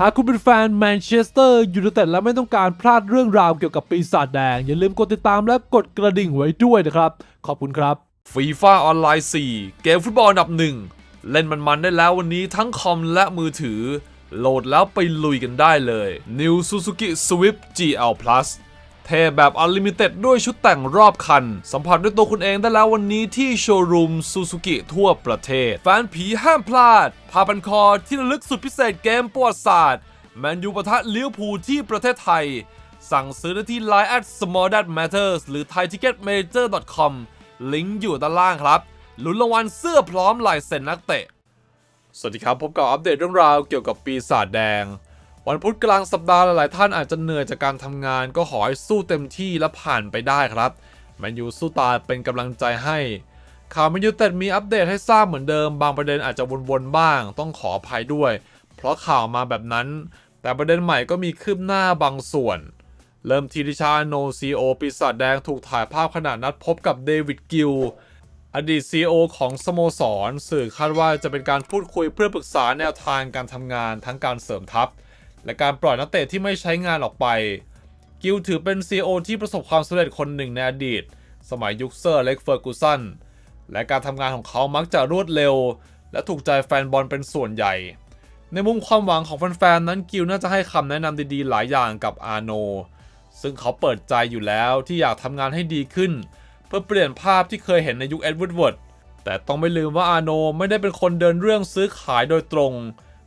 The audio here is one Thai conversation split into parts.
หากคุณเป็นแฟนแมนเชสเตอร์ยูไนเต็ดและไม่ต้องการพลาดเรื่องราวเกี่ยวกับปีศาจแดง อย่าลืมกดติดตามและกดกระดิ่งไว้ด้วยนะครับ ขอบคุณครับฟีฟ่าออนไลน์ 4 เกมฟุตบอลอันดับหนึ่งเล่นมันๆได้แล้ววันนี้ทั้งคอมและมือถือ โหลดแล้วไปลุยกันได้เลย New Suzuki Swift GL Plus เทแบบอ n l ลิมิเต็ดด้วยชุดแต่งรอบคัน สัมผัสด้วยตัวคุณเองได้แล้ววันนี้ที่โชว์รูมซูซูกิทั่วประเทศ แฟนผีห้ามพลาดผ้าพันคอที่ระลึกสุดพิเศษเกมประวัติศาสตร์ แมนยูปะทะเลิเวอร์พูลที่ประเทศไทย สั่งซื้อได้ที่ Line at small that matters หรือ thaiticketmajor.com ลิงก์อยู่ด้านล่างครับลุ้นรางวัลเสื้อพร้อมลายเซ็นนักเตะ สวัสดีครับพบกับอัปเดตเรื่องราวเกี่ยวกับปีศาจแดง วันพุธกลางสัปดาห์หลายๆท่านอาจจะเหนื่อยจากการทำงาน ก็ขอให้สู้เต็มที่และผ่านไปได้ครับแมนยูสู้ตายเป็นกำลังใจให้ข่าวแมนยูเต็ดมีอัปเดตให้ทราบเหมือนเดิม บางประเด็นอาจจะวนๆบ้าง ต้องขออภัยด้วย เพราะข่าวมาแบบนั้น แต่ประเด็นใหม่ก็มีคืบหน้าบางส่วน เริ่มทีดิชาโนซีโอปีศาจแดงถูกถ่ายภาพขณะนัดพบกับเดวิดกิลอดีต CEO ของสโมสร สื่อคาดว่าจะเป็นการพูดคุยเพื่อปรึกษาแนวทางการทำงานทั้งการเสริมทัพ และการปล่อยนักเตะที่ไม่ใช้งานออกไป กิลถือเป็น CEO ที่ประสบความสำเร็จคนหนึ่งในอดีต สมัยยุคเซอร์เล็กเฟอร์กูสันและการทำงานของเขามักจะรวดเร็ว และถูกใจแฟนบอลเป็นส่วนใหญ่ ในมุมความหวังของแฟนๆนั้นกิลน่าจะให้คำแนะนำดีๆ หลายอย่างกับอาโน ซึ่งเขาเปิดใจอยู่แล้วที่อยากทำงานให้ดีขึ้น เพื่อเปลี่ยนภาพที่เคยเห็นในยุคเอ็ดวูดเวิร์ดแต่ต้องไม่ลืมว่าอาโนไม่ได้เป็นคนเดินเรื่องซื้อขายโดยตรง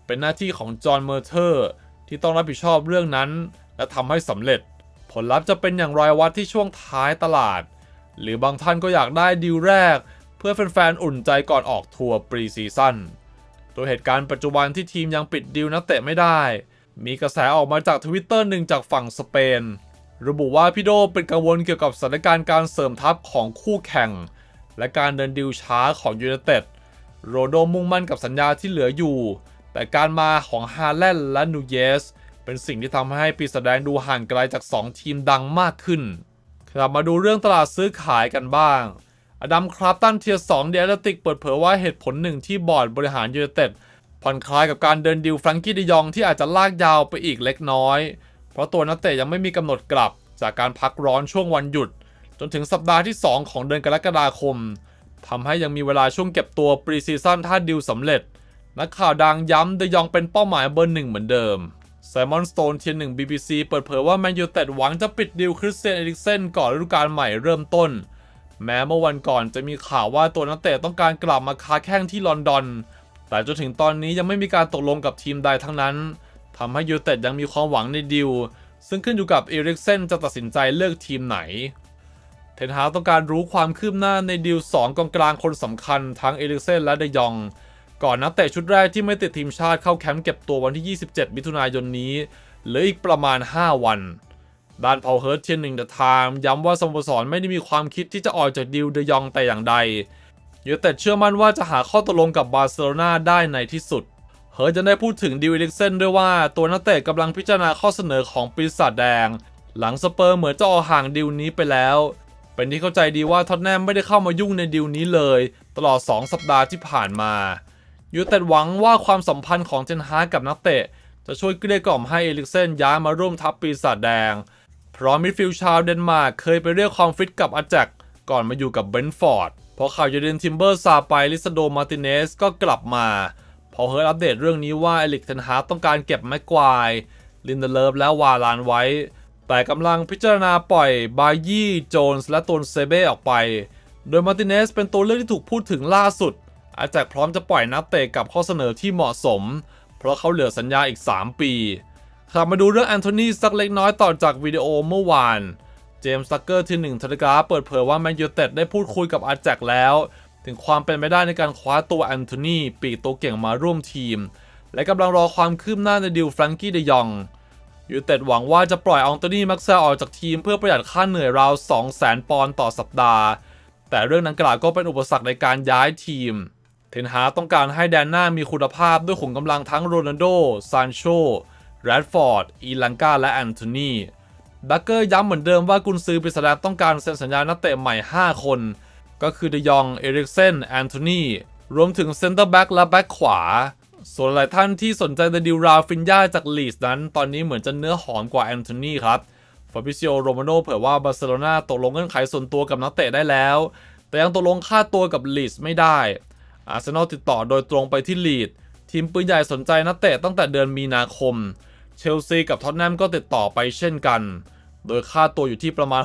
เป็นหน้าที่ของจอห์นเมอร์เทอร์ ที่ต้องรับผิดชอบเรื่องนั้น และทำให้สำเร็จ ผลลัพธ์จะเป็นอย่างไรวัดที่ช่วงท้ายตลาด หรือบางท่านก็อยากได้ดีลแรก เพื่อแฟนๆอุ่นใจก่อนออกทัวร์ปรีซีซั่นตัวเหตุการณ์ปัจจุบันที่ทีมยังปิดดีลนักเตะไม่ได้ มีกระแสออกมาจากทวิตเตอร์หนึ่งจากฝั่งสเปน ระบุว่าพี่โดเป็นกังวลเกี่ยวกับสถานการณ์การเสริมทัพของคู่แข่ง และการเดินดิวช้าของยูไนเต็ดโรโดมุ่งมั่นกับสัญญาที่เหลืออยู่ แต่การมาของฮาแลนด์และนูเยส เป็นสิ่งที่ทำให้ปีศาจแดงดูห่างไกลจาก 2 ทีมดังมากขึ้น กลับมาดูเรื่องตลาดซื้อขายกันบ้าง อดัมคราฟตันเทียร์2เดียร์ติกเปิดเผยว่าเหตุผลหนึ่งที่บอร์ดบริหารยูไนเต็ดผ่อนคลายกับการเดินดิวแฟรงกี้ดิยองที่อาจจะลากยาวไปอีกเล็กน้อย เพราะตัวนักเตะยังไม่มีกำหนดกลับจากการพักร้อนช่วงวันหยุด จนถึงสัปดาห์ที่ 2 ของเดือนกรกฎาคมทำให้ยังมีเวลาช่วงเก็บตัวปรีซีซั่นถ้าดิวสำเร็จ นักข่าวดังย้ำเดยองเป็นเป้าหมายเบอร์หนึ่งเหมือนเดิมไซมอนสโตนเทียนหนึ่ง BBC เปิดเผยว่าแมนยูเต็ดหวังจะปิดดิวคริสเตียนเอริกเซนก่อนฤดูกาลใหม่เริ่มต้น แม้เมื่อวันก่อนจะมีข่าวว่าตัวนักเตะต้องการกลับมาค้าแข้งที่ลอนดอน แต่จนถึงตอนนี้ยังไม่มีการตกลงกับทีมใดทั้งนั้นทำให้ยูเต็ดยังมีความหวังในดิวซึ่งขึ้นอยู่กับเอริกเซนจะตัดสินใจเลือกทีมไหนเทนฮาต้องการรู้ความคืบหน้าในดิว2กองกลางคนสำคัญทั้งเอริกเซนและเดยอง ก่อนนักเตะชุดแรกที่ไม่ติดทีมชาติเข้าแคมป์เก็บตัววันที่ 27 มิถุนายนนี้เหลืออีกประมาณ 5 วัน ด้านพาเฮิร์ตเทียนหนึ่งเดอะไทม์ย้ำว่าสโมสรไม่ได้มีความคิดที่จะออกจากดิวเดยองแต่อย่างใดยูเต็ดเชื่อมั่นว่าจะหาข้อตกลงกับบาร์เซโลนาได้ในที่สุด เฮิร์ตจะได้พูดถึงดิวเอลิกเซนด้วยว่าตัวนักเตะกำลังพิจารณาข้อเสนอของปีศาจแดง หลังสเปอร์เหมือนจะออกห่างดิวนี้ไปแล้ว เป็นที่เข้าใจดีว่าท็อตแนมไม่ได้เข้ามายุ่งในดิวนี้เลย ตลอด 2 สัปดาห์ที่ผ่านมา ยูเต็ดหวังว่าความสัมพันธ์ของเทนฮากกับนักเตะ จะช่วยเกลี้ยกล่อมให้เอลิกเซนย้ายมาร่วมทัพปีศาจแดงเพราะมิดฟิลด์ชาวเดนมาร์กเคยไปเรียกความฟิตกับอาแจกก่อนมาอยู่กับเบนฟอร์ดพอข่าวยูเดนทิมเบอร์ซาไปลิซาโดมาร์ติเนสก็กลับมา พอเฮิร์ตอัปเดตเรื่องนี้ว่าเอลิกเทนฮาร์ต้องการเก็บแม็กควายลินเดเลิฟและวาลานไว้ แต่กำลังพิจารณาปล่อยบายี่โจนส์และตูนเซเบ้ออกไป โดยมาร์ติเนสเป็นตัวเลือกที่ถูกพูดถึงล่าสุด อาแจกพร้อมจะปล่อยนักเตะกับข้อเสนอที่เหมาะสม เพราะเขาเหลือสัญญาอีก 3 ปีกลับมาดูเรื่องแอนโทนีสักเล็กน้อยต่อจากวิดีโอเมื่อวาน เจมส์ซักเกอร์ที่หนึ่งเทเลกราเปิดเผยว่าแมนยูเต็ดได้พูดคุยกับอาแจกแล้ว ถึงความเป็นไปได้ในการคว้าตัวแอนโทนีปีกตัวเก่งมาร่วมทีม และกำลังรอความคืบหน้าในดิวแฟรงกี้เดยองยูเต็ดหวังว่าจะปล่อยอองโตนีมักซลออกจากทีมเพื่อประหยัดค่าเหนื่อยราว200,000 ปอนด์ต่อสัปดาห์ แต่เรื่องดังกล่าวก็เป็นอุปสรรคในการย้ายทีม เทนฮาต้องการให้แดนหน้ามีคุณภาพด้วยขุมกำลังทั้งโรนัลโด ซานโช แรดฟอร์ด อีลังกา และแอนโทนีดักเกอร์ย้ำเหมือนเดิมว่ากุนซือปริศนาต้องการเซ็นสัญญานักเตะใหม่ 5 คน ก็คือเดยอง เอริกเซน แอนโทนี รวมถึงเซนเตอร์แบ็กและแบ็กขวา ส่วนหลายท่านที่สนใจในดิวราฟินยาจากลีสนั้น ตอนนี้เหมือนจะเนื้อหอมกว่าแอนโทนีครับ ฟาบิซิโอ โรมาโนเผยว่าบาร์เซโลนาตกลงเงื่อนไขส่วนตัวกับนักเตะได้แล้ว แต่ยังตกลงค่าตัวกับลีสไม่ได้ อาร์เซนอลติดต่อโดยตรงไปที่ลีดทีมปืนใหญ่สนใจนักเตะตั้งแต่เดือนมีนาคม เชลซีกับท็อตแนมก็ติดต่อไปเช่นกัน โดยค่าตัวอยู่ที่ประมาณ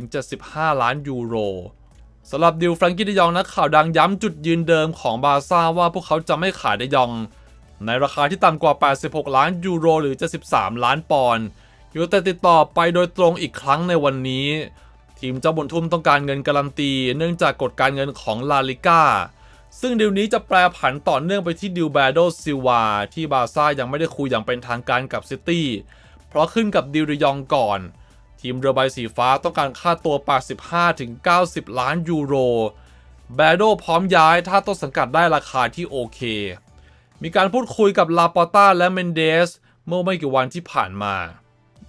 65-75 ล้านยูโรสำหรับดิวแฟรงกี้เดยองนักข่าวดังย้ำจุดยืนเดิมของบาร์ซ่าว่าพวกเขาจะไม่ขายดยอง ในราคาที่ต่ำกว่า 86 ล้านยูโรหรือ 73 ล้านปอนด์ยูแต่ติดต่อไปโดยตรงอีกครั้งในวันนี้ ทีมเจ้าบุญทุ่มต้องการเงินการันตี เนื่องจากกฎการเงินของลาลิก้า ซึ่งดีลนี้จะแปรผันต่อเนื่องไปที่ดิวแบโดซิลวาที่บาร์ซ่ายังไม่ได้คุยอย่างเป็นทางการกับซิตี้ เพราะขึ้นกับดิวดยองก่อน ทีมเรือใบสีฟ้าต้องการค่าตัว 85-90 ล้านยูโร แบโดพร้อมย้ายถ้าต้นสังกัดได้ราคาที่โอเค มีการพูดคุยกับลาปอต้าและเมนเดส เมื่อไม่กี่วันที่ผ่านมา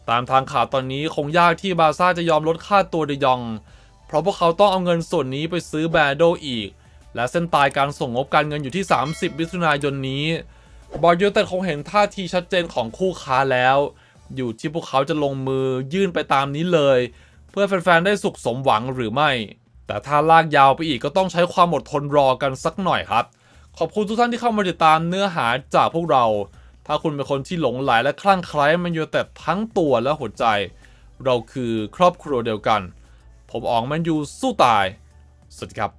ตามทางข่าวตอนนี้คงยากที่บาร์ซ่าจะยอมลดค่าตัวเดยอง เพราะพวกเขาต้องเอาเงินส่วนนี้ไปซื้อแบโดอีก และเส้นตายการส่งงบการเงินอยู่ที่ 30มิถุนายนนี้บอร์ยูแต่คงเห็นท่าทีชัดเจนของคู่ค้าแล้ว อยู่ที่พวกเขาจะลงมือยื่นไปตามนี้เลย เพื่อแฟนๆได้สุขสมหวังหรือไม่ แต่ถ้าลากยาวไปอีกก็ต้องใช้ความอดทนรอกันสักหน่อยครับ ขอบคุณทุกท่านที่เข้ามาติดตามเนื้อหาจากพวกเรา ถ้าคุณเป็นคนที่หลงไหลและคลั่งไคล้แมันยูแต่ทั้งตัวและหัวใจ เราคือครอบครัวเดียวกัน ผมอองแมนยูสู้ตายสวัสดีครับ